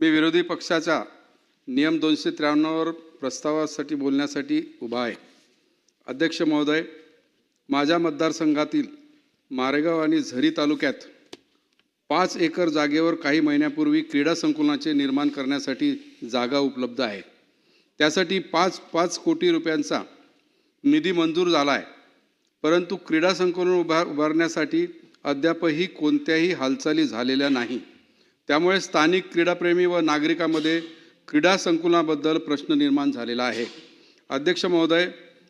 मी विरोधी पक्षाचा नियम दोनशे त्र्याण्णववर प्रस्तावासाठी बोलण्यासाठी उभा आहे. अध्यक्ष महोदय माझ्या मतदारसंघातील मारेगाव आणि झरी तालुक्यात पाच एकर जागेवर काही महिन्यापूर्वी क्रीडा संकुलाचे निर्माण करण्यासाठी जागा उपलब्ध आहे. त्यासाठी पाच पाच कोटी रुपयांचा निधी मंजूर झाला आहे. परंतु क्रीडा संकुलन उभार उभारण्यासाठी अद्यापही कोणत्याही हालचाली झालेल्या नाही. त्यामुळे स्थानिक क्रीडाप्रेमी व नागरिकांमध्ये क्रीडा संकुलाबद्दल प्रश्न निर्माण झालेला आहे. अध्यक्ष महोदय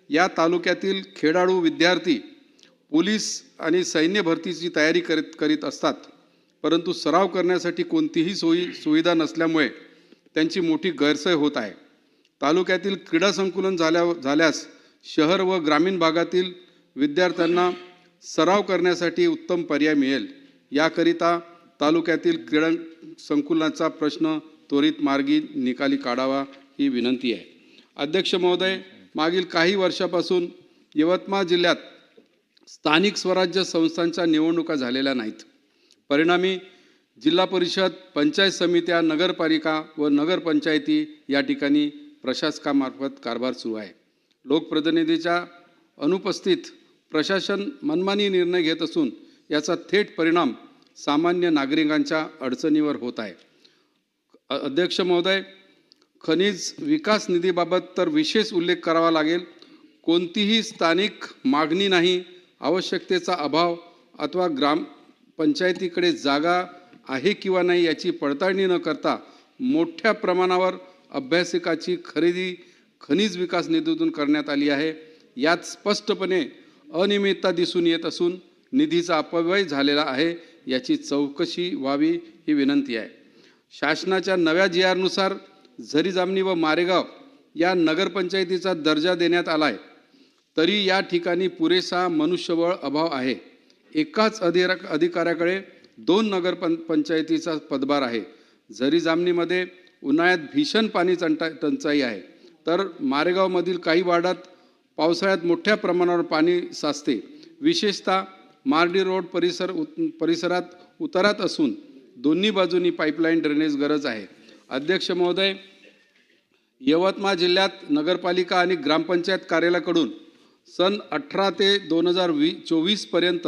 या तालुक्यातील खेळाडू विद्यार्थी पोलीस आणि सैन्य भरतीची तयारी करीत करीत असतात. परंतु सराव करण्यासाठी कोणतीही सोयी सुविधा नसल्यामुळे त्यांची मोठी गैरसोय होत आहे. तालुक्यातील क्रीडा संकुलन झाल्या झाल्यास शहर व ग्रामीण भागातील विद्यार्थ्यांना सराव करण्यासाठी उत्तम पर्याय मिळेल. याकरिता तालुक्यातील क्रीडा संकुलाचा प्रश्न त्वरित मार्गी निकाली काढावा ही विनंती आहे. अध्यक्ष महोदय मागील काही वर्षापासून यवतमाळ जिल्ह्यात स्थानिक स्वराज्य संस्थांच्या निवडणुका झालेल्या नाहीत. परिणामी जिल्हा परिषद पंचायत समित्या नगरपालिका व नगरपंचायती या ठिकाणी प्रशासकामार्फत कारभार सुरू आहे. लोकप्रतिनिधीच्या अनुपस्थित प्रशासन मनमानी निर्णय घेत असून याचा थेट परिणाम सामान्य नागरिकांच्या अडचणीवर होत आहे. अध्यक्ष महोदय खनिज विकास निधीबाबत तर विशेष उल्लेख करावा लागेल. कोणतीही स्थानिक मागणी नाही आवश्यकतेचा अभाव अथवा ग्राम पंचायतीकडे जागा आहे किंवा नाही याची पडताळणी न करता मोठ्या प्रमाणावर अभ्यासिकाची खरेदी खनिज विकास निधीतून करण्यात आली आहे. यात स्पष्टपणे अनियमितता दिसून येत असून निधीचा अपव्यय झालेला आहे. याची चौकशी व्हावी ही विनंती आहे. शासनाच्या नव्या जी आरनुसार झरी जामणी व मारेगाव या नगरपंचायतीचा दर्जा देण्यात आला आहे तरी या ठिकाणी पुरेसा मनुष्यबळ अभाव आहे. एकाच अधिरा अधिकाऱ्याकडे दोन नगर पं पंचायतीचा पदभार आहे. झरी जामणीमध्ये उन्हाळ्यात भीषण पाणी टंचा टंचाई आहे. तर मारेगावमधील काही वार्डात पावसाळ्यात मोठ्या प्रमाणावर पाणी साचते. विशेषतः मार्डी रोड परिसर उत परिसरात उतारात असून दोन्ही बाजूनी पाईपलाईन ड्रेनेज गरज आहे. अध्यक्ष महोदय यवतमाळ जिल्ह्यात नगरपालिका आणि ग्रामपंचायत कार्यालयाकडून सन अठरा ते दोन हजार वी चोवीसपर्यंत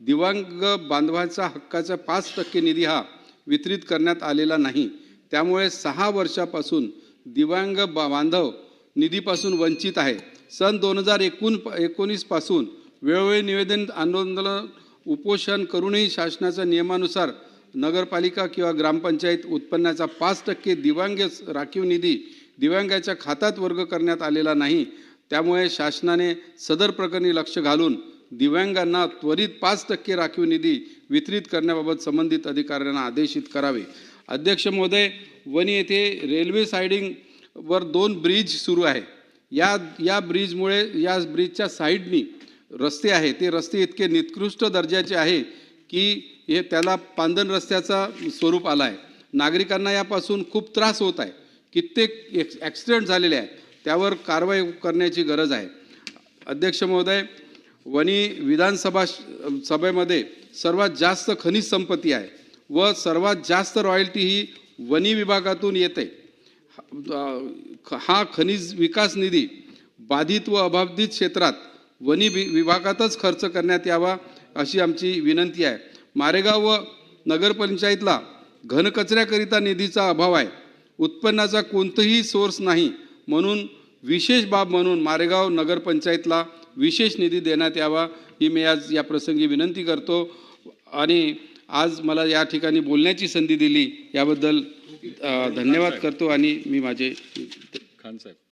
दिव्यांग बांधवांचा हक्काचा पाच टक्के निधी हा वितरित करण्यात आलेला नाही. त्यामुळे सहा वर्षापासून दिव्यांग बा बांधव निधीपासून वंचित आहे. सन दोन हजार एकूण एकोणीसपासून वेळोवेळी निवेदन आंदोलन उपोषण करूनही शासनाच्या नियमानुसार नगरपालिका किंवा ग्रामपंचायत उत्पन्नाचा पाच टक्के दिव्यांग राखीव निधी दिव्यांगाच्या खात्यात वर्ग करण्यात आलेला नाही. त्यामुळे शासनाने सदर प्रकरणी लक्ष घालून दिव्यांगांना त्वरित पाच टक्के राखीव निधी वितरित करण्याबाबत संबंधित अधिकाऱ्यांना आदेशित करावे. अध्यक्ष महोदय वणी येथे रेल्वे सायडिंगवर दोन ब्रिज सुरू आहे. या या ब्रिजमुळे या ब्रिजच्या साईडनी रस्ते आहे ते रस्ते इतके निकृष्ट दर्जाचे आहे की हे त्याला पांदन रस्त्याचा स्वरूप आला आहे नागरिकांना यापासून खूप त्रास होत आहे. कित्येक एक्स ॲक्सिडेंट झालेले आहे त्यावर कारवाई करण्याची गरज आहे. अध्यक्ष महोदय वणी विधानसभा सभेमध्ये सर्वात जास्त खनिज संपत्ती आहे व सर्वात जास्त रॉयल्टी ही वनी विभागातून येते. हा खनिज विकास निधी बाधित व अबाधित क्षेत्रात वनी वि विभागातच खर्च करण्यात यावा अशी आमची विनंती आहे. मारेगाव व नगरपंचायतला घनकचऱ्याकरिता निधीचा अभाव आहे. उत्पन्नाचा कोणतंही सोर्स नाही म्हणून विशेष बाब म्हणून मारेगाव नगरपंचायतला विशेष निधी देण्यात यावा ही मी आज या प्रसंगी विनंती करतो आणि आज मला या ठिकाणी बोलण्याची संधी दिली याबद्दल धन्यवाद करतो आणि मी माझे खान साहेब.